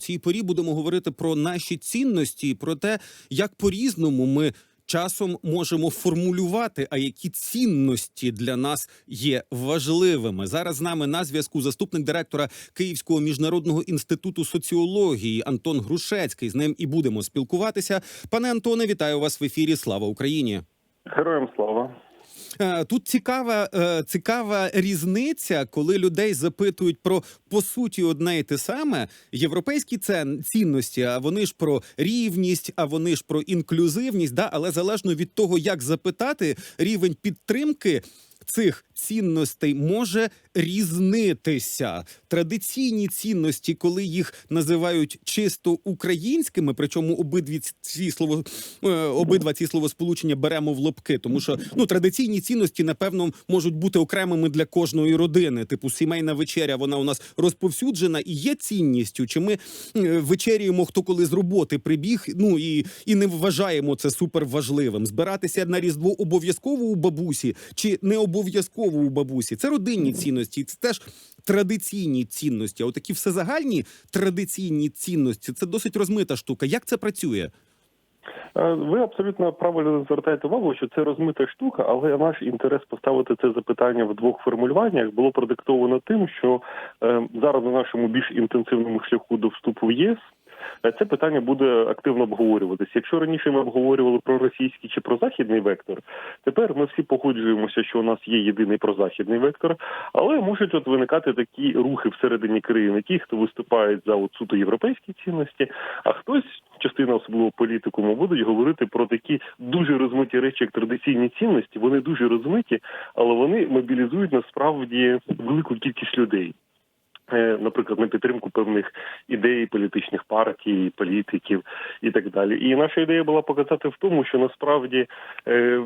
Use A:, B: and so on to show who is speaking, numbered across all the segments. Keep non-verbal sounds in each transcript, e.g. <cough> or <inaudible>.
A: цій порі будемо говорити про наші цінності, про те, як по-різному ми часом можемо формулювати, а які цінності для нас є важливими. Зараз з нами на зв'язку заступник директора Київського міжнародного інституту соціології Антон Грушецький. З ним і будемо спілкуватися. Пане Антоне, вітаю вас в ефірі. Слава Україні!
B: Героям слава.
A: Е, Тут цікава, е, цікава різниця, коли людей запитують про по суті одне і те саме європейські цінності. А вони ж про рівність, а вони ж про інклюзивність. Да, але залежно від того, як запитати, рівень підтримки цих цінностей може різнитися. Традиційні цінності, коли їх називають чисто українськими, причому обидві ці слово е, обидва ці словосполучення беремо в лобки, тому що ну традиційні цінності, напевно, можуть бути окремими для кожної родини. Типу сімейна вечеря, вона у нас розповсюджена і є цінністю. Чи ми е, вечерюємо хто коли з роботи прибіг? Ну і, і не вважаємо це супер важливим. Збиратися на різдво обов'язково у бабусі чи не обов'язково у бабусі. Це родинні цінності, це теж традиційні цінності. А отакі всезагальні традиційні цінності це досить розмита штука. Як це працює?
B: Е, Ви абсолютно правильно звертаєте увагу, що це розмита штука, але наш інтерес поставити це запитання в двох формулюваннях було продиктовано тим, що е, зараз на нашому більш інтенсивному шляху до вступу в ЄС. Е, Це питання буде активно обговорюватися. Якщо раніше ми обговорювали про російський чи про західний вектор, тепер ми всі погоджуємося, що у нас є єдиний прозахідний вектор, але можуть от виникати такі рухи всередині країни, ті, хто виступають за от суто європейські цінності, а хтось, частина особливо політикуму, будуть говорити про такі дуже розмиті речі, як традиційні цінності. Вони дуже розмиті, але вони мобілізують насправді велику кількість людей. Е, Наприклад, на підтримку певних ідей політичних партій, політиків і так далі. І наша ідея була показати в тому, що насправді е,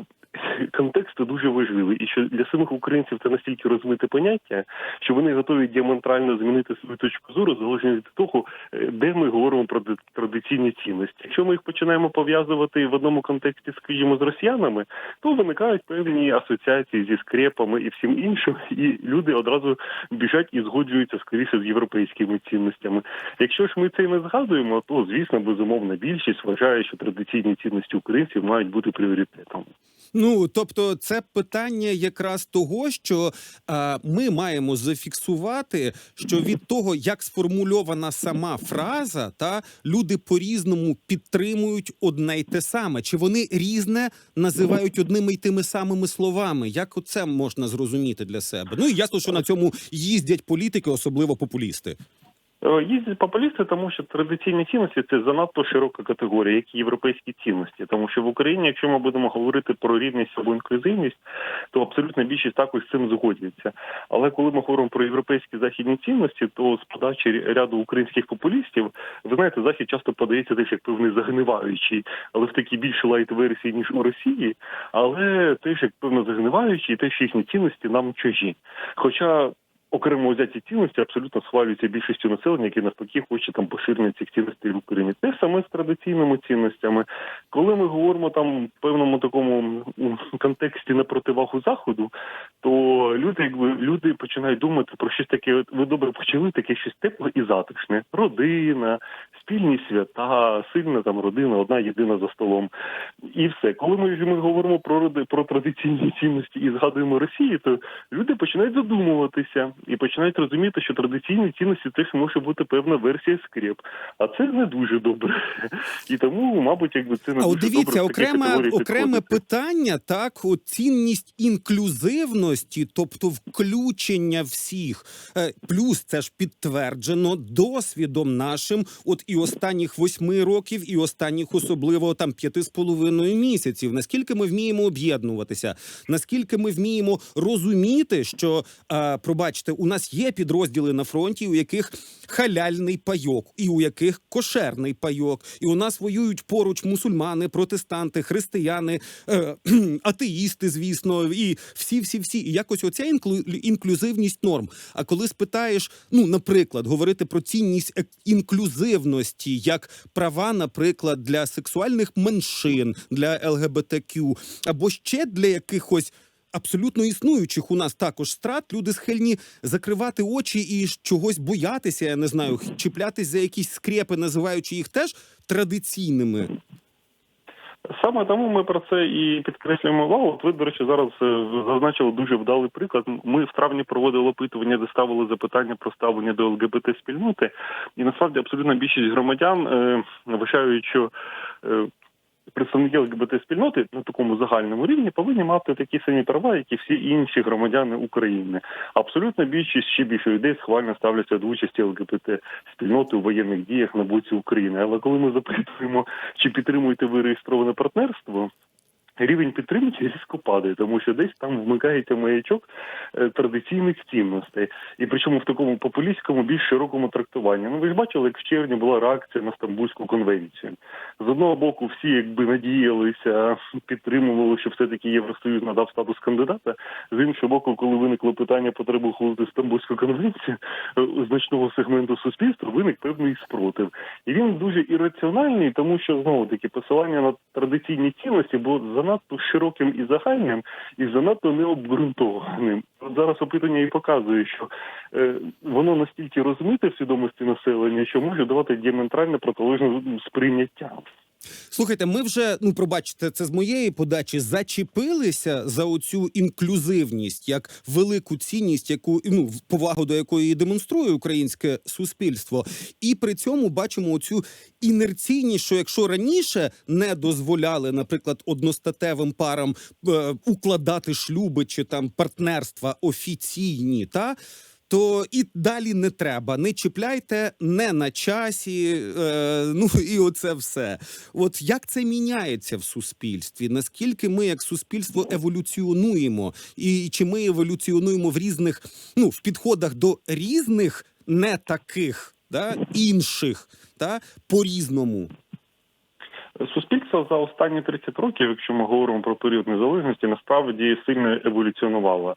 B: контекст дуже важливий, і що для самих українців це настільки розмите поняття, що вони готові діаметрально змінити свою точку зору залежно від того, е, де ми говоримо про традиційні цінності. Якщо ми їх починаємо пов'язувати в одному контексті, скажімо, з росіянами, то виникають певні асоціації зі скрепами і всім іншим, і люди одразу біжать і згоджуються скоріше з європейськими цінностями. Якщо ж ми це не згадуємо, то звісно безумовна більшість вважає, що традиційні цінності українців мають бути пріоритетом.
A: Ну тобто, це питання якраз того, що а, ми маємо зафіксувати, що від того, як сформульована сама фраза, та люди по-різному підтримують одне й те саме, чи вони різне називають одними й тими самими словами. Як це можна зрозуміти для себе? Ну і ясно, що на цьому їздять політики, особливо популісти.
B: Е, Їздять популісти, тому що традиційні цінності це занадто широка категорія, як і європейські цінності. Тому що в Україні, якщо ми будемо говорити про рівність або інклюзивність, то абсолютна більшість також з цим згодяться. Але коли ми говоримо про європейські західні цінності, то з подачі ряду українських популістів, ви знаєте, захід часто подається теж як певний загниваючий, але в такій більш лайт версії ніж у Росії, але теж як певно загниваючий, і теж їхні цінності нам чужі. Хоча окремо взяті цінності абсолютно схвалюються більшістю населення, які навпаки хоче там поширення цих цінностей в Україні. Те саме з традиційними цінностями. Коли ми говоримо там в певному такому контексті на противагу заходу, то люди, якби люди починають думати про щось таке. От ви добре почали таке щось тепле і затишне. Родина, спільні свята, сильна там родина, одна єдина за столом. І все. Коли ми, ми говоримо про роди про традиційні цінності і згадуємо Росію, то люди починають задумуватися і починають розуміти, що традиційні цінності теж може бути певна версія скреп. А це не дуже добре. І тому, мабуть, якби це не
A: А
B: дуже
A: дивіться,
B: добре
A: окреме, окреме питання, так, от цінність інклюзивності, тобто включення всіх. Е, Плюс це ж підтверджено досвідом нашим, от і останніх восьми років, і останніх особливо там п'яти з половиною місяців. Наскільки ми вміємо об'єднуватися, наскільки ми вміємо розуміти, що е, пробачте, у нас є підрозділи на фронті, у яких халяльний пайок, і у яких кошерний пайок, і у нас воюють поруч мусульмани, протестанти, християни, е, <clears throat> атеїсти, звісно, і всі, всі, всі. І якось оця інклю, інклюзивність норм. А коли спитаєш, ну, наприклад, говорити про цінність інклюзивності, як права, наприклад, для сексуальних меншин, для ЛГБТQ, або ще для якихось абсолютно існуючих у нас також страт люди схильні закривати очі і чогось боятися. Я не знаю, чіплятись за якісь скрепи, називаючи їх теж традиційними.
B: Саме тому ми про це і підкреслюємо увагу. От ви, до речі, зараз е, зазначили дуже вдалий приклад. Ми в травні проводили опитування, де ставили запитання про ставлення до ЛГБТ спільноти, і насправді абсолютна більшість громадян е, вважають, що е, представники ЛГБТ спільноти на такому загальному рівні повинні мати такі самі права, як і всі інші громадяни України. Абсолютно більшість ще більше людей схвально ставляться до участі ЛГБТ спільноти у воєнних діях на боці України. Але коли ми запитуємо, чи підтримуєте ви реєстроване партнерство. Рівень підтримки різко падає, тому що десь там вмикається маячок е, традиційних цінностей, і причому в такому популістському, більш широкому трактуванні. Ну ви ж бачили, як в червні була реакція на Стамбульську конвенцію. З одного боку, всі якби надіялися, підтримували, що все-таки Євросоюз надав статус кандидата. З іншого боку, коли виникло питання потреби ухвалити Стамбульську конвенцію, е, значного сегменту суспільства виник певний спротив. І він дуже ірраціональний, тому що знову таки посилання на традиційні цінності було занадто широким і загальним, і занадто необґрунтованим. От зараз опитання і показує, що е, воно настільки розмите в свідомості населення, що може давати діаметрально протилежне сприйняття.
A: Слухайте, ми вже ну пробачте, це з моєї подачі зачепилися за оцю інклюзивність як велику цінність, яку ну повагу до якої демонструє українське суспільство, і при цьому бачимо оцю інерційність, що якщо раніше не дозволяли, наприклад, одностатевим парам е, укладати шлюби чи там партнерства офіційні, та то і далі не треба. Не чіпляйте, не на часі. Е, <laughs> ну і оце все. От як це міняється в суспільстві? Наскільки ми, як суспільство, еволюціонуємо, і чи ми еволюціонуємо в різних ну в підходах до різних не таких, да інших, та по різному.
B: Суспільство за останні 30 років, якщо ми говоримо про період незалежності, насправді сильно еволюціонувало.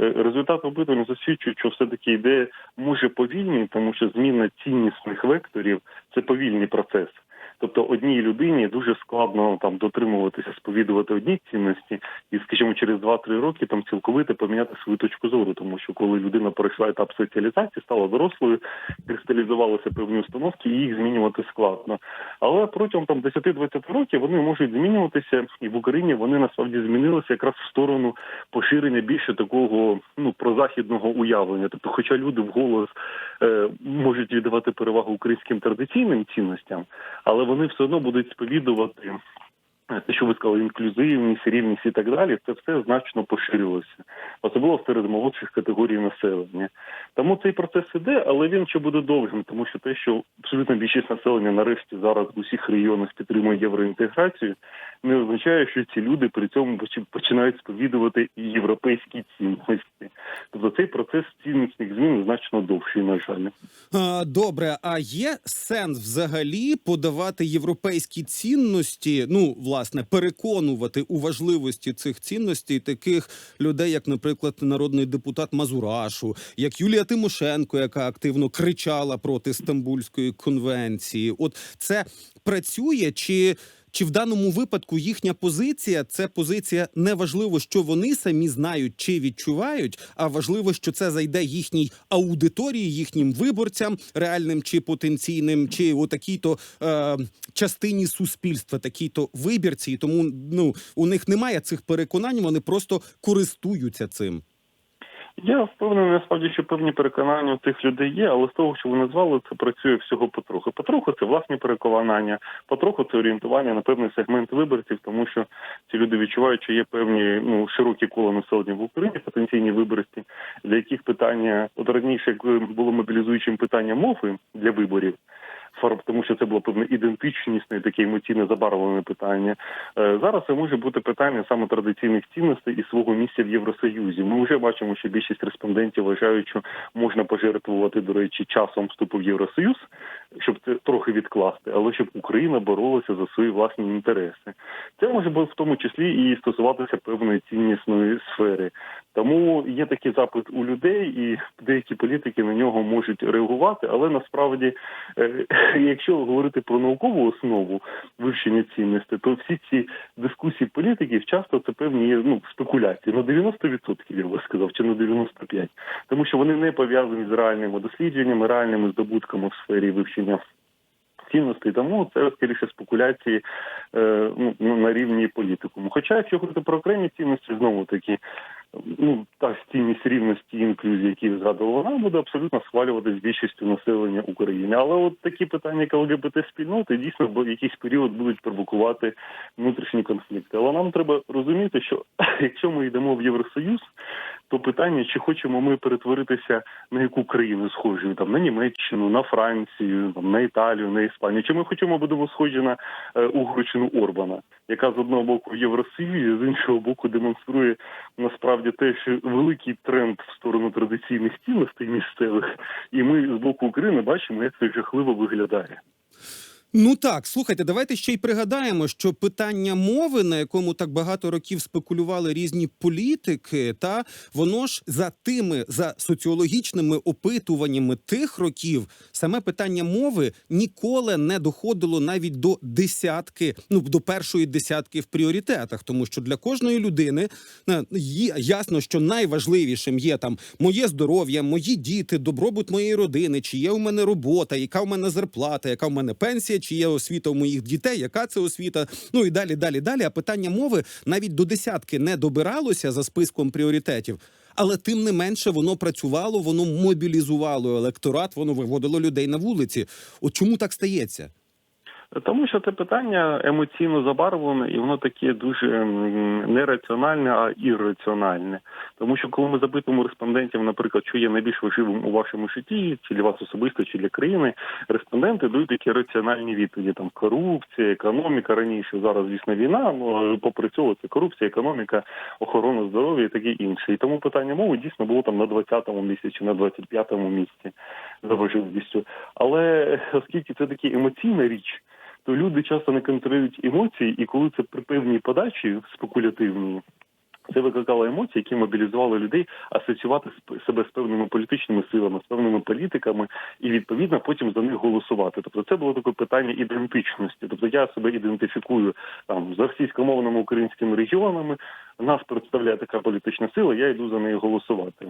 B: Е, Результат опитування засвідчують, що все-таки йде може повільний, тому що зміна ціннісних векторів це повільний процес. Тобто одній людині дуже складно там дотримуватися, сповідувати одні цінності, і, скажімо, через 2-3 роки там цілковито поміняти свою точку зору, тому що коли людина пройшла етап соціалізації, стала дорослою, кристалізувалися певні установки, і їх змінювати складно. Але протягом там 10-20 років вони можуть змінюватися, і в Україні вони насправді змінилися якраз в сторону поширення більше такого ну прозахідного уявлення. Тобто, хоча люди вголос е, можуть віддавати перевагу українським традиційним цінностям, але вони все одно будуть сповідувати. е, Те, що ви сказали, інклюзивність, рівність і так далі, це все значно поширилося, особливо серед молодших категорій населення. Тому цей процес іде, але він ще буде довгим, тому що те, що абсолютно більшість населення нарешті зараз в усіх регіонах підтримує євроінтеграцію, не означає, що ці люди при цьому починають сповідувати європейські цінності. Тобто цей процес цінностних змін значно довший, на жаль.
A: Добре, а є сенс взагалі подавати європейські цінності? Ну, власне, переконувати у важливості цих цінностей таких людей, як, наприклад, народний депутат Мазурашу, як Юлія Тимошенко, яка активно кричала проти Стамбульської конвенції. От це працює чи? Чи в даному випадку їхня позиція це позиція неважливо, що вони самі знають чи відчувають, а важливо, що це зайде їхній аудиторії, їхнім виборцям, реальним чи потенційним, чи у такій-то е, частині суспільства, такій-то вибірці. І Тому ну у них немає цих переконань, вони просто користуються цим.
B: Я впевнений насправді, що певні переконання у цих людей є, але з того, що ви назвали, це працює всього потроху. Потроху це власні переконання, потроху це орієнтування на певний сегмент виборців, тому що ці люди відчувають, що є певні ну широкі кола населення в Україні, потенційні виборці, для яких питання от раніше, якби було мобілізуючим питання мови для виборів. Тому що це було певне ідентичнісне таке емоційне забарвлене питання. Е, Зараз це може бути питання саме традиційних цінностей і свого місця в Євросоюзі. Ми вже бачимо, що більшість респондентів вважають, що можна пожертвувати, до речі, часом вступу в Євросоюз, щоб це трохи відкласти, але щоб Україна боролася за свої власні інтереси. Це може бути в тому числі і стосуватися певної ціннісної сфери. Тому є такий запит у людей, і деякі політики на нього можуть реагувати. Але насправді, е, <laughs> якщо говорити про наукову основу вивчення цінностей, то всі ці дискусії політиків часто це певні ну спекуляції. На 90% я би сказав, чи на 95%. тому що вони не пов'язані з реальними дослідженнями, реальними здобутками в сфері вивчення цінностей. Тому це скоріше спекуляції е, ну, на рівні політикуму. Хоча, якщо говорити про окремі цінності, знову таки. Ну, та цінність рівності інклюзії, які ви згадували, вона буде абсолютно схвалюватись більшістю населення України. Але от такі питання, як ЛГБТ спільноти, дійсно в якийсь період будуть провокувати внутрішні конфлікти. Але нам треба розуміти, що <laughs> якщо ми йдемо в Євросоюз, то питання, чи хочемо ми перетворитися на яку країну схожу, там на Німеччину, на Францію, там на Італію, на Іспанію, чи ми хочемо будемо схожі на е, Угорщину Орбана, яка з одного боку в Євросоюзі, з іншого боку демонструє насправді те, що великий тренд в сторону традиційних цінностей місцевих, і ми з боку України бачимо, як це жахливо виглядає.
A: Ну так, слухайте, давайте ще й пригадаємо, що питання мови, на якому так багато років спекулювали різні політики, та воно ж за тими за соціологічними опитуваннями тих років, саме питання мови ніколи не доходило навіть до десятки, ну до першої десятки в пріоритетах, тому що для кожної людини е, є ясно, що найважливішим є там моє здоров'я, мої діти, добробут моєї родини, чи є у мене робота, яка у мене зарплата, яка у мене пенсія, чи є освіта у моїх дітей, яка це освіта, ну і далі, далі, далі. А питання мови навіть до десятки не добиралося за списком пріоритетів. Але тим не менше воно працювало, воно мобілізувало електорат, воно виводило людей на вулиці. От чому так стається?
B: Тому що це питання емоційно забарвлене, і воно таке дуже м, не раціональне, а ірраціональне. Тому що коли ми запитуємо респондентів, наприклад, що є найбільш важливим у вашому житті, чи для вас особисто, чи для країни, респонденти дають такі раціональні відповіді: там корупція, економіка раніше, зараз звісно війна. Ну попри цього, це корупція, економіка, охорона здоров'я і таке інше. І тому питання мови дійсно було там на 20-му місці на 25-му місці за важливістю. Але оскільки це такі емоційна річ то люди часто не контролюють емоції, і коли це при певній подачі спекулятивній, це викликало емоції, які мобілізували людей асоціювати себе з певними політичними силами, з певними політиками, і відповідно потім за них голосувати. Тобто, це було таке питання ідентичності. Тобто я себе ідентифікую там з російськомовними українськими регіонами. Нас представляє така політична сила, я йду за неї голосувати.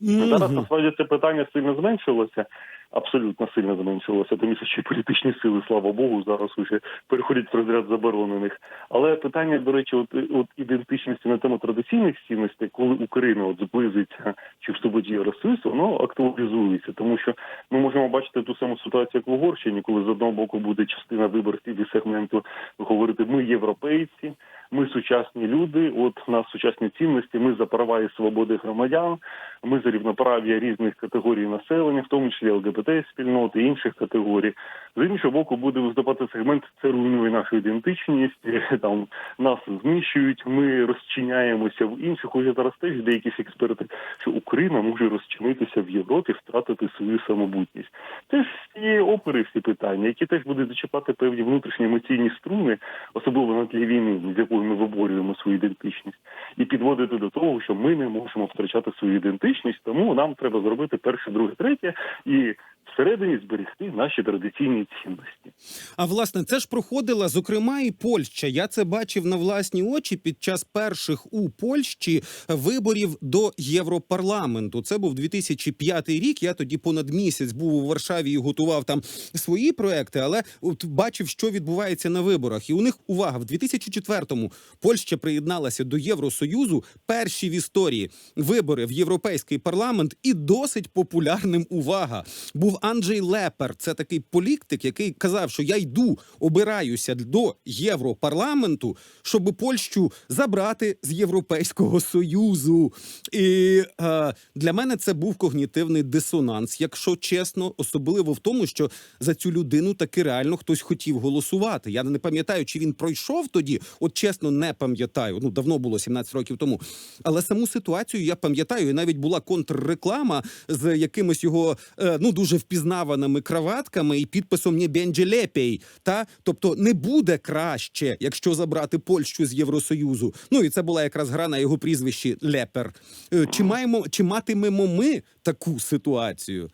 B: Зараз
A: Мгм.
B: насправді це питання сильно зменшилося, абсолютно сильно зменшилося, тому що ще політичні сили, слава Богу, зараз вже переходять в розряд заборонених. Але питання, до речі, от, от ідентичності на тему традиційних цінностей, коли Україна от зблизиться чи в Євросоюз, воно актуалізується, тому що ми можемо бачити ту саму ситуацію, як в Угорщині, коли з одного боку буде частина виборців і сегменту говорити ми європейці. Ми сучасні люди, от у нас сучасні цінності. Ми за права і свободи громадян. Ми за рівноправ'я різних категорій населення, в тому числі ЛГБТ спільноти інших категорій. З іншого боку, буде виступати сегмент, це руйнує нашу ідентичність. <laughs> Там нас знищують. Ми розчиняємося в інших. Уже зараз теж деякі експерти, що Україна може розчинитися в Європі, втратити свою самобутність. Це ж всі опери, всі питання, які теж будуть зачіпати певні внутрішні емоційні струни, особливо на тлі війни, якою ми виборюємо свою ідентичність, і підводити до того, що ми не можемо втрачати свою ідентичність, тому нам треба зробити перше, друге, третє. І всередині зберегти наші традиційні цінності.
A: А власне, це ж проходила зокрема і Польща. Я це бачив на власні очі під час перших у Польщі виборів до Європарламенту. Це був 2005 рік. Я тоді понад місяць був у Варшаві і готував там свої проекти, але от бачив, що відбувається на виборах. І у них увага в 2004-му Польща приєдналася до Євросоюзу. Перші в історії вибори в європейський парламент і досить популярним. Увага був Анджей Лепер. Це такий політик, який казав, що я йду, обираюся до Європарламенту, щоб Польщу забрати з Європейського союзу. І е, для мене це був когнітивний дисонанс, якщо чесно, особливо в тому, що за цю людину таки реально хтось хотів голосувати. Я не пам'ятаю, чи він пройшов тоді. От чесно, не пам'ятаю. Ну давно було 17 років тому. Але саму ситуацію я пам'ятаю, і навіть була контрреклама з якимось його е, ну дуже впізнаваним розпізнаваними краватками і підписом «Не бенджі лепей». Та тобто не буде краще, якщо забрати Польщу з Євросоюзу. Ну і це була якраз гра на його прізвищі Лепер. Е, Чи маємо чи матимемо ми таку ситуацію?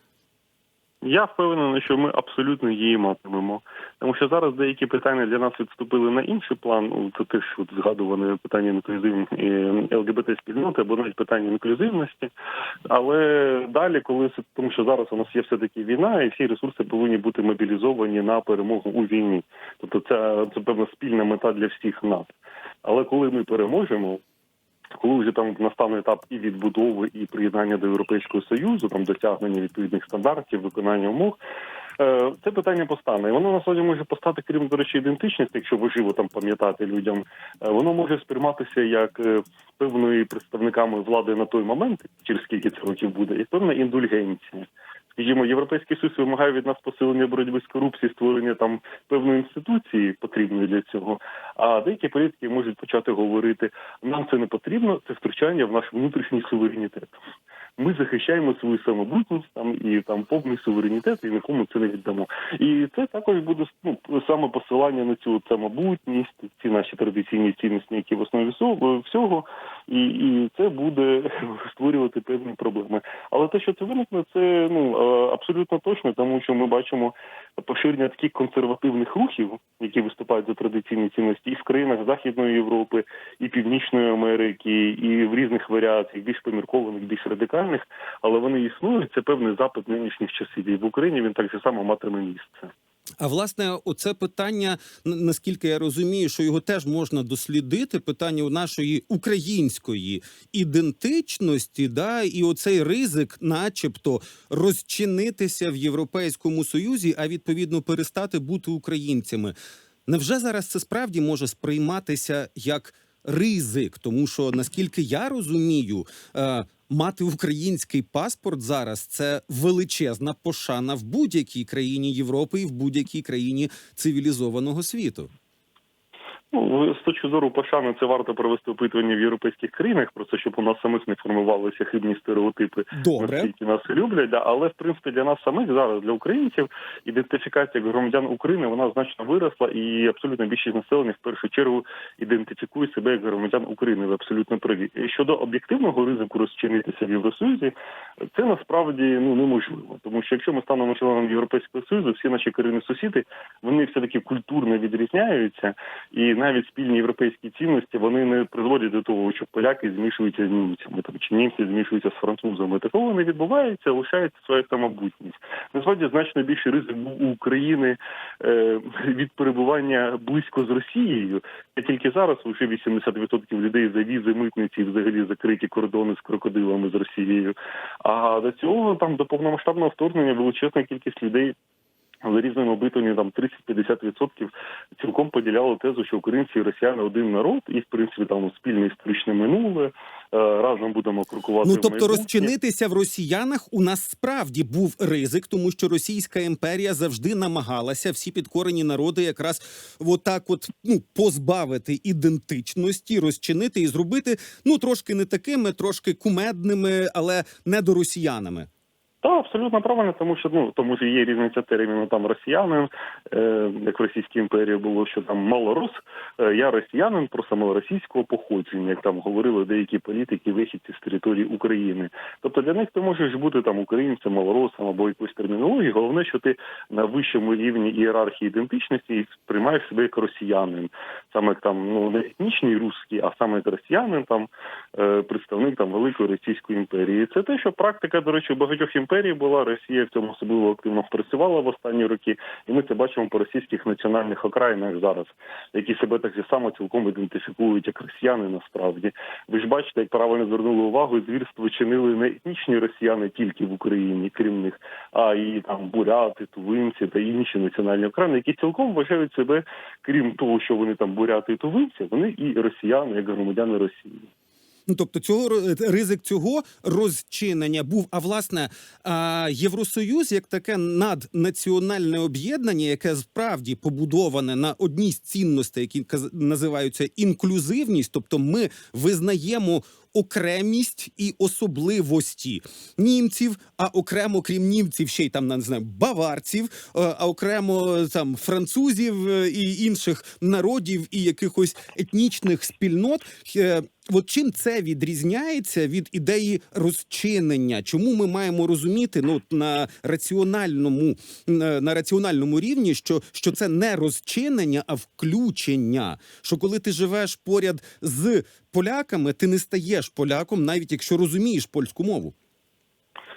B: Я впевнений, що ми абсолютно її матимемо, тому що зараз деякі питання для нас відступили на інший план. Ну, Це теж от згадуване питання інклюзивної ЛГБТ спільноти або навіть питання інклюзивності. Але далі, коли тому що зараз у нас є все таки війна, і всі ресурси повинні бути мобілізовані на перемогу у війні. Тобто, це, це певна спільна мета для всіх нас. Але коли ми переможемо, коли вже там настане етап і відбудови, і приєднання до Європейського союзу, там досягнення відповідних стандартів, виконання умов. Е, Це питання постане. І воно насправді може постати, крім до речі, ідентичності, якщо важливо там пам'ятати людям. е, Воно може сприйматися як е, певною представниками влади на той момент, через скільки це років буде, як певна індульгенція. Скажімо, європейський союз вимагає від нас посилення боротьби з корупцією, створення там певної інституції потрібної для цього. А деякі політики можуть почати говорити: нам це не потрібно, це втручання в наш внутрішній суверенітет. Ми захищаємо свою самобутність там і там повний суверенітет, і нікому це не віддамо. І це також буде ну, саме посилання на цю самобутність, ці наші традиційні цінності, які в основі всього- і, і це буде <laughs> створювати певні проблеми. Але те, що це виникне, це ну абсолютно точно, тому що ми бачимо поширення таких консервативних рухів, які виступають за традиційні цінності, і в країнах Західної Європи, і Північної Америки, і в різних варіаціях, більш поміркованих, більш радикальних, але вони існують. Це певний запит нинішніх часів. І в Україні він так же само матиме місце.
A: А власне, оце питання, наскільки я розумію, що його теж можна дослідити. Питання нашої української ідентичності, да, і оцей ризик, начебто, розчинитися в Європейському Союзі, а відповідно перестати бути українцями. Невже зараз це справді може сприйматися як ризик? Тому що наскільки я розумію, е, мати український паспорт зараз це величезна пошана в будь-якій країні Європи і в будь-якій країні цивілізованого світу.
B: Ну, з точки зору пошани, це варто провести опитування в європейських країнах, просто щоб у нас самих не формувалися хибні стереотипи
A: Добре,
B: наскільки нас люблять, да. але в принципі для нас самих зараз, для українців, ідентифікація громадян України вона значно виросла, і абсолютно більшість населення в першу чергу ідентифікує себе як громадян України. Ви абсолютно праві. Щодо об'єктивного ризику розчинитися в Євросоюзі, це насправді ну неможливо, тому що якщо ми станемо членом Європейського союзу, всі наші країни сусіди вони все таки культурно відрізняються, і навіть спільні європейські цінності вони не призводять до того, що поляки змішуються з німцями, там чи німці змішуються з французами. Такого не відбувається, лишається своя самобутність. Насправді значно більший ризик був у України е, від перебування близько з Росією. А тільки зараз вже 80% людей за візи, митниці, взагалі закриті кордони з крокодилами з Росією. А до цього там до повномасштабного вторгнення величезна кількість людей. За різними опитуваннями там 30-50% цілком поділяли тезу, що українці і росіяни один народ, і в принципі там спільне історичне минуле. е, Разом будемо крокувати.
A: ну тобто
B: майбутнє.
A: розчинитися в росіянах у нас справді був ризик, тому що Російська імперія завжди намагалася всі підкорені народи якраз отак, от ну позбавити ідентичності, розчинити і зробити ну трошки не такими, трошки кумедними, але не до росіянами.
B: Так, абсолютно правильно, тому що ну тому що є різниця терміну там росіянин, е, як в Російській імперії було, що там малорос, е, я росіянин просто малоросійського походження, як там говорили деякі політики, вихідці з території України. Тобто для них ти можеш бути там українцем, малоросом або якоюсь термінологією. Головне, що ти на вищому рівні ієрархії ідентичності і сприймаєш себе як росіянин, саме там ну не етнічний русський, а саме як росіянин, там е, представник там великої російської імперії. Це те, що практика, до речі, багатьох імперій була. Росія в цьому особливо активно працювала в останні роки, і ми це бачимо по російських національних окраїнах зараз, які себе так само цілком ідентифікують як росіяни. Насправді, ви ж бачите, як правильно звернули увагу, звірство чинили не етнічні росіяни тільки в Україні, крім них, а і там буряти, тувинці та інші національні окраїни, які цілком вважають себе, крім того, що вони там буряти і тувинці, вони і росіяни, як громадяни Росії.
A: Ну, тобто, цього ризик цього розчинення був. А власне, Євросоюз як таке наднаціональне об'єднання, яке справді побудоване на одній з цінностей, які називаються інклюзивність, тобто ми визнаємо. Окремість і особливості німців, а окремо крім німців, ще й там не знаю, баварців, е, а окремо е, там французів е, і інших народів і якихось етнічних спільнот. От чим це відрізняється від ідеї розчинення? Чому ми маємо розуміти ну на раціональному на, на раціональному рівні, що, що це не розчинення, а включення? Що коли ти живеш поряд з поляками, ти не стаєш поляком, навіть якщо розумієш польську мову.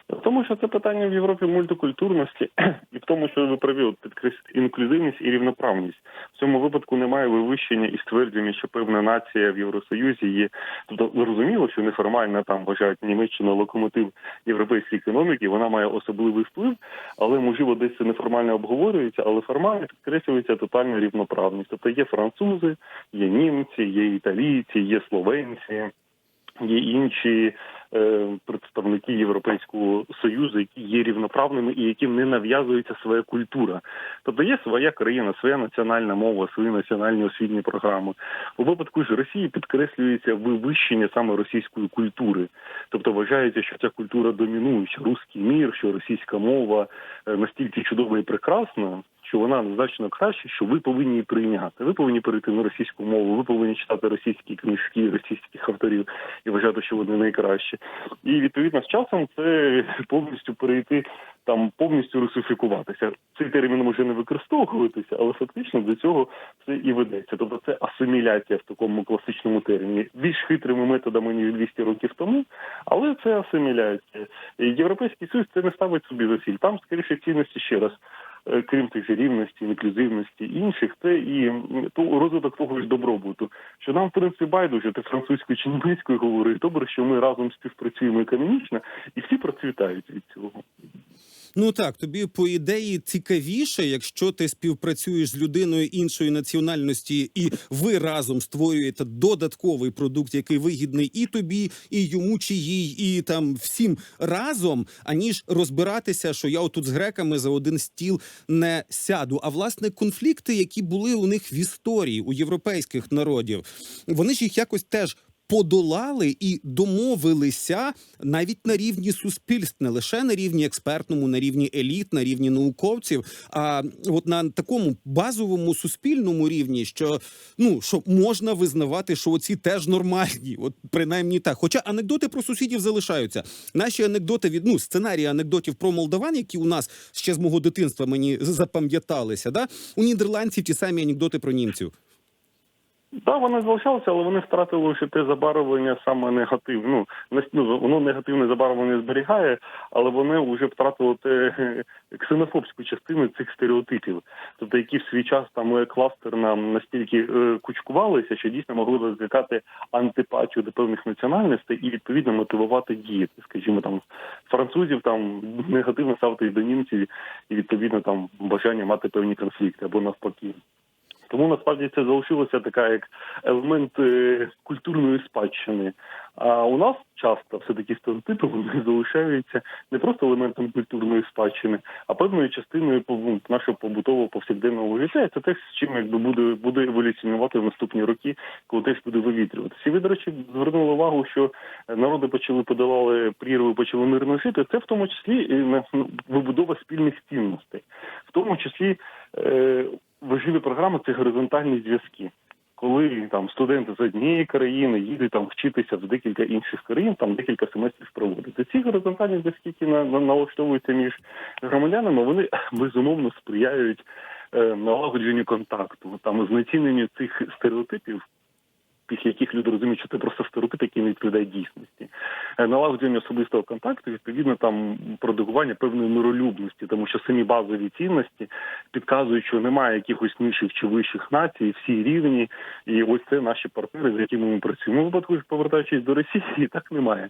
B: Тому що це питання в Європі мультикультурності, і в тому, що ви праві, от підкреслити інклюзивність і рівноправність. В цьому випадку немає вивищення і ствердження, що певна нація в Євросоюзі є. Тобто зрозуміло, що неформально там вважають Німеччину локомотив європейської економіки. Вона має особливий вплив, але можливо десь це неформально обговорюється, але формально підкреслюється тотальна рівноправність. Тобто є французи, є німці, є італійці, є словенці. Є інші представники Європейського союзу, які є рівноправними і яким не нав'язується своя культура. Тобто є своя країна, своя національна мова, свої національні освітні програми. У випадку ж Росії підкреслюється вивищення саме російської культури. Тобто вважається, що ця культура домінує, що русський мір, що російська мова е, настільки чудова і прекрасна. Що вона значно краще, що ви повинні її прийняти. Ви повинні перейти на російську мову, ви повинні читати російські книжки, російських авторів і вважати, що вони найкращі. І відповідно з часом це повністю перейти там, повністю русифікуватися. Цей термін може не використовуватися, але фактично до цього все і ведеться. Тобто це асиміляція в такому класичному терміні. Більш хитрими методами ніж 200 років тому, але це асиміляція. Європейський Союз це не ставить собі за ціль. Там скоріше цінності ще раз. Е, Крім тих рівності, інклюзивності і інших, це і то розвиток того ж добробуту. Що нам в принципі байдуже, ти французькою чи німецькою говориш, добре, що ми разом співпрацюємо економічно, і всі процвітають від цього.
A: Ну так, тобі по ідеї цікавіше, якщо ти співпрацюєш з людиною іншої національності, і ви разом створюєте додатковий продукт, який вигідний і тобі, і йому, чи їй, і там всім разом, аніж розбиратися, що я отут з греками за один стіл не сяду. А власне конфлікти, які були у них в історії у європейських народів, вони ж їх якось теж подолали і домовилися навіть на рівні суспільств, не лише на рівні експертному, на рівні еліт, на рівні науковців, а от на такому базовому суспільному рівні, що ну що можна визнавати, що оці теж нормальні, от принаймні так. Хоча анекдоти про сусідів залишаються. Наші анекдоти від ну сценарії анекдотів про молдаван, які у нас ще з мого дитинства мені запам'яталися. Да у нідерландців ті самі анекдоти про німців.
B: Так, вони залишалися, але вони втратили вже те забарвлення саме негативне. Ну, ну, воно негативне забарвлення зберігає, але вони вже втратили те <laughs> ксенофобську частину цих стереотипів, тобто які в свій час там е, кластерно настільки е, кучкувалися, що дійсно могли викликати антипатію до певних національностей і відповідно мотивувати діяти. Скажімо, там французів там негативно ставити до німців і відповідно там бажання мати певні конфлікти або навпаки. Тому насправді це залишилося така як елемент е, культурної спадщини. А у нас часто все таки стереотипи вони <laughs> залишаються не просто елементом культурної спадщини, а певною частиною нашого побутового повсякденного життя. Це те, з чим якби буде буде еволюціонувати в наступні роки, коли теж буде вивітрюватися. І ви, до речі, звернули увагу, що народи почали подолали прірву, почали мирно жити. Це в тому числі ну, вибудова спільних цінностей, в тому числі. Важливі програми це горизонтальні зв'язки. Коли там студенти з однієї країни їдуть там вчитися в декілька інших країн, там декілька семестрів проводити. Ці горизонтальні зв'язки, які на, на, налаштовуються між громадянами, вони <clears throat> безумовно сприяють е, налагодженню контакту, там знеціненню цих стереотипів. Після яких люди розуміють, що це просто стереотип, який не відповідає дійсності, Е, налагодження особистого контакту, відповідно там продукування певної миролюбності, тому що самі базові цінності підказують, що немає якихось нижчих чи вищих націй, всі рівні, і ось це наші партнери, з якими ми працюємо. У випадку, повертаючись до Росії, <laughs> так немає.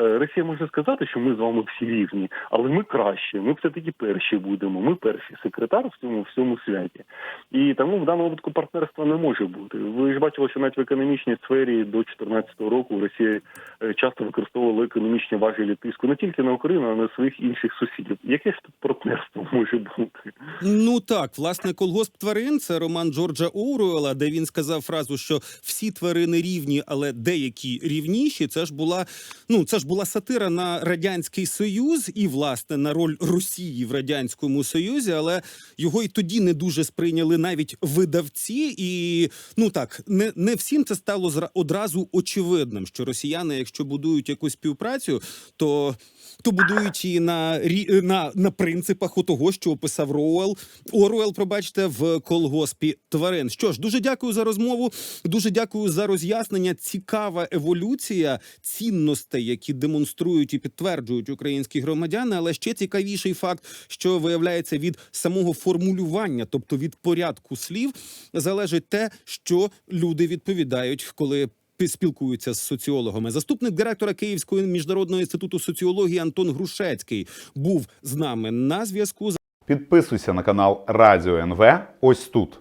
B: Е, Росія може сказати, що ми з вами всі рівні, але ми краще, ми все таки перші будемо. Ми перші секретар в цьому всьому святі. І тому в даному випадку партнерства не може бути. Ви ж бачили, що навіть в економічній економічній сфері до 2014 року Росія е, часто використовувала економічні важелі тиску не тільки на Україну, а й на своїх інших сусідів. Яке ж тут партнерство може бути?
A: Ну так, власне, колгосп тварин це роман Джорджа Оруела, де він сказав фразу, що всі тварини рівні, але деякі рівніші. Це ж була ну це ж була сатира на радянський союз і власне на роль Росії в радянському союзі, але його й тоді не дуже сприйняли навіть видавці, і ну так не, не всім це стало одразу очевидним, що росіяни, якщо будують якусь співпрацю, то то будують її на на, на принципах того, що описав Роуел Оруел, пробачте, в колгоспі тварин. Що ж, дуже дякую за розмову. Дуже дякую за роз'яснення. Цікава еволюція цінностей, які демонструють і підтверджують українські громадяни. Але ще цікавіший факт, що виявляється від самого формулювання, тобто від порядку слів, залежить те, що люди відповідають, коли спілкуються з соціологами. Заступник директора Київського міжнародного інституту соціології Антон Грушецький був з нами на зв'язку.
C: Підписуйся на канал Радіо НВ ось тут.